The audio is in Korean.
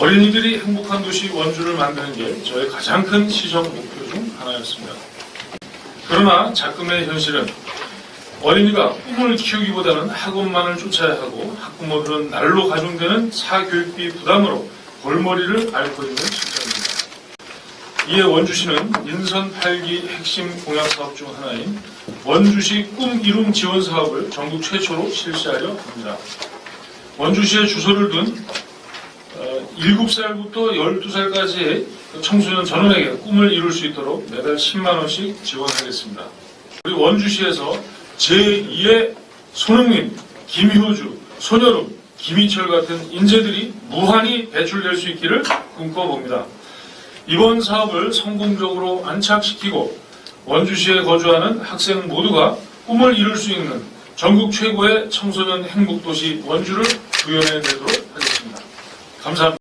어린이들이 행복한 도시 원주를 만드는 게 저의 가장 큰 시정 목표 중 하나였습니다. 그러나 작금의 현실은 어린이가 꿈을 키우기보다는 학원만을 쫓아야 하고 학부모들은 날로 가중되는 사교육비 부담으로 골머리를 앓고 있는 실정입니다. 이에 원주시는 인선 8기 핵심 공약 사업 중 하나인 원주시 꿈 이룸 지원 사업을 전국 최초로 실시하려 합니다. 원주시에 주소를 둔 7살부터 12살까지의 청소년 전원에게 꿈을 이룰 수 있도록 매달 10만원씩 지원하겠습니다. 우리 원주시에서 제2의 손흥민, 김효주, 손여름, 김희철 같은 인재들이 무한히 배출될 수 있기를 꿈꿔봅니다. 이번 사업을 성공적으로 안착시키고 원주시에 거주하는 학생 모두가 꿈을 이룰 수 있는 전국 최고의 청소년 행복도시 원주를 구현해내도록 하겠습니다. 감사합니다.